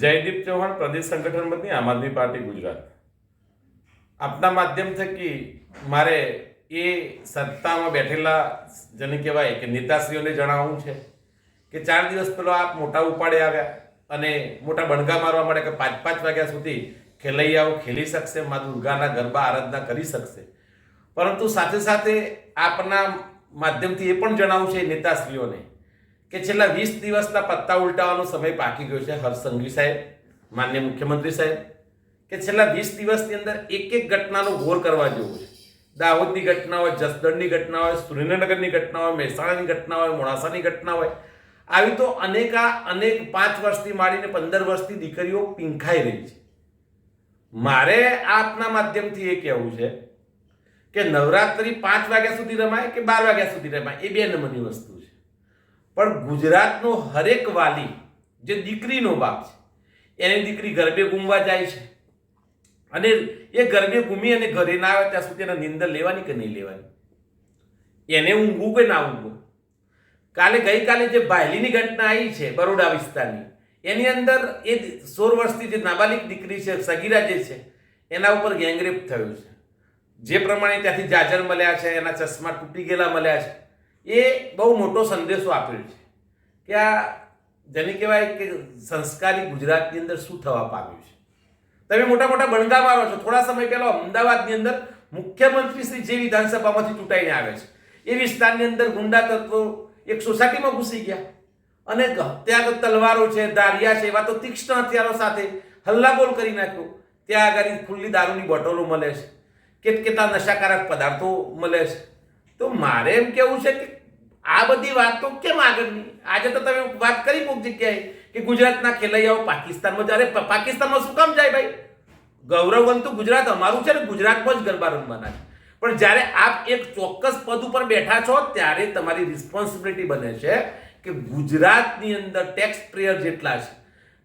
જયદીપ ચૌહાણ પ્રદેશ સંગઠન મંત્રી આમ આદમી પાર્ટી ગુજરાત. આપના માધ્યમ થકી મારે એ સત્તામાં બેઠેલા જેને કહેવાય કે નેતાશ્રીઓને જણાવવું છે કે ચાર દિવસ પહેલો આપ મોટા ઉપાડે આવ્યા અને મોટા બણગા મારવા મળે કે પાંચ પાંચ વાગ્યા સુધી ખેલૈયાઓ ખેલી શકશે, મા દુર્ગાના ગરબા આરાધના કરી શકશે. પરંતુ સાથે સાથે આપના માધ્યમથી એ પણ જણાવવું છે નેતાશ્રીઓને કે છેલ્લા વીસ દિવસના પત્તા ઉલટાવાનો સમય પાકી ગયો છે હર્ષ સંઘવી સાહેબ, માન્ય મુખ્યમંત્રી સાહેબ. કે છેલ્લા વીસ દિવસની અંદર એક એક ઘટનાનો ગોર કરવા જેવું છે. દાહોદની ઘટના હોય, જસદણની ઘટના હોય, સુરેન્દ્રનગરની ઘટના હોય, મહેસાણાની ઘટના હોય, મોડાસાની ઘટના હોય. આવી તો અનેકા, અનેક પાંચ વર્ષથી માંડીને પંદર વર્ષથી દીકરીઓ પીંખાઈ રહી છે. મારે આપના માધ્યમથી એ કહેવું છે કે નવરાત્રી પાંચ વાગ્યા સુધી રમાય કે બાર વાગ્યા સુધી રમાય? એ બે નંબરની વસ્તુ છે. પણ ગુજરાતનો હરેક વાલી જે દીકરીનો બાપ છે, એની દીકરી ગરબે ગુમવા જાય છે. અને એ ગરબે ગુમી અને ઘરે ના આવે ત્યાં સુધી એના નિંદર લેવાની કે નહીં લેવાની? એને ઊંઘવું કે ના ઊંઘવું? કાલે ગઈકાલે જે બાયલીની ઘટના આવી છે બરોડા વિસ્તારની, એની અંદર એ સોળ વર્ષથી જે નાબાલિક દીકરી છે, સગીરા જે છે, એના ઉપર ગેંગરેપ થયું છે. જે પ્રમાણે ત્યાંથી જાજર મળ્યા છે, એના ચશ્મા તૂટી ગયેલા મળ્યા છે. એ બહુ મોટો સંદેશો આપ્યો છે કે આ જેને કહેવાય કે સંસ્કારી ગુજરાતની અંદર શું થવા પામ્યું છે? તમે મોટા મોટા બણગા મારો છો. થોડા સમય પહેલા અમદાવાદની અંદર મુખ્યમંત્રી શ્રી જે વિધાનસભામાંથી ચૂંટાઈને આવે છે. એ વિસ્તારની અંદર ગુંડા તત્વો એક સોસાયટીમાં ઘૂસી ગયા. અને ત્યાં તલવારો છે દારિયા છે, એવા તો તીક્ષ્ણ હથિયારો સાથે હલ્લાબોલ કરી નાખ્યો. ત્યાં આગળ ખુલ્લી દારૂની બોટલો મળે છે. કેટ કેટલા નશાકારક પદાર્થો મળે છે. તો મારે એમ કેવું છે કે આ બધી વાત કેમ આગળની? આજે તો તમે વાત કરી કોઈક જગ્યાએ કે ગુજરાતના ખેલૈયાઓ પાકિસ્તાનમાં જ્યારે પાકિસ્તાનમાં શું કામ જાય ભાઈ? ગૌરવવંતું ગુજરાત અમારું છે ને, ગુજરાતમાં જ ગરબા રમવાના છે. પણ જ્યારે આપ એક ચોક્કસ પદ ઉપર બેઠા છો, ત્યારે તમારી રિસ્પોન્સિબિલિટી બને છે કે ગુજરાતની અંદર ટેક્સ પ્રેયર જેટલા છે.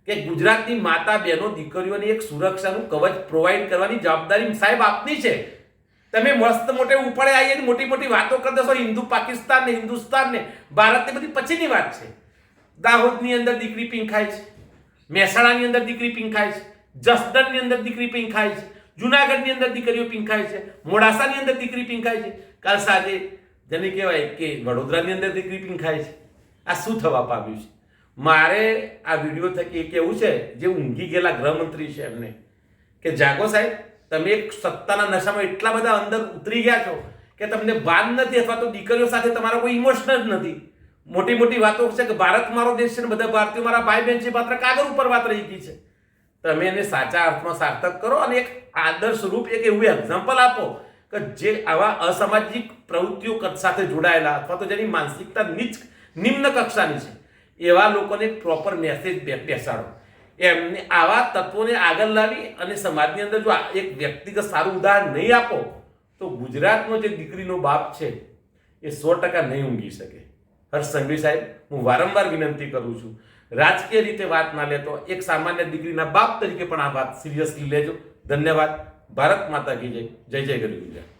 કે ગુજરાતની માતા બહેનો દીકરીઓની એક સુરક્ષાનું કવચ પ્રોવાઈડ કરવાની જવાબદારી સાહેબ આપની છે. તમે મસ્ત મોટે ઉપાડે આવીને મોટી મોટી વાતો કરી દેશો, હિન્દુ, પાકિસ્તાન ને, હિન્દુસ્તાન ને, ભારતની બધી પછીની વાત છે. દાહોદની અંદર દીકરી પીંખાય છે, મહેસાણાની અંદર દીકરી પીંખાય છે, જસદણની અંદર દીકરી પીંખાય છે, જુનાગઢની અંદર દીકરીઓ પીંખાય છે, મોડાસાની અંદર દીકરી પીંખાય છે. કાલ સાંજે જેને કહેવાય કે વડોદરાની અંદર દીકરી પીંખાય છે. આ શું થવા પામ્યું છે? મારે આ વીડિયો થકી કહેવું છે, જે ઊંઘી ગયેલા ગૃહમંત્રી છે એમને. કે જાગો સાહેબ તમે એક સત્તાના નશામાં એટલા બધા અંદર ઉતરી ગયા છો કે તમને ભાન નથી અથવા તો દીકરીઓ સાથે તમારો કોઈ ઇમોશનલ નથી. મોટી મોટી વાતો છે કે ભારત મારો દેશ છે ને બધા ભારતીયો મારા ભાઈ બહેન છે માત્ર કાગળ ઉપર વાત રહી છે. તમે એને સાચા અર્થમાં સાર્થક કરો અને એક આદર્શ રૂપ એક એવું એક્ઝામ્પલ આપો કે જે આવા અસામાજિક પ્રવૃત્તિઓ સાથે જોડાયેલા અથવા તો જેની માનસિકતા નીચ, નિમ્ન કક્ષાની છે. એવા લોકોને પ્રોપર મેસેજ બેસાડો. એમને આવા તત્વોને આગળ લાવી અને સમાજની અંદર જો એક વ્યક્તિગત સારું ઉદાહરણ નહીં આપો, તો ગુજરાતનો જે દીકરીનો બાપ છે, એ સો ટકા નહીં ઊંઘી શકે. હર્ષ સંઘવી સાહેબ, હું વારંવાર વિનંતી કરું છું, રાજકીય રીતે વાત ના લેતો, એક સામાન્ય દીકરીના બાપ તરીકે પણ આ વાત સિરિયસલી લેજો. ધન્યવાદ. ભારત માતા કી જય. જય જય ગરી ગુજરાત.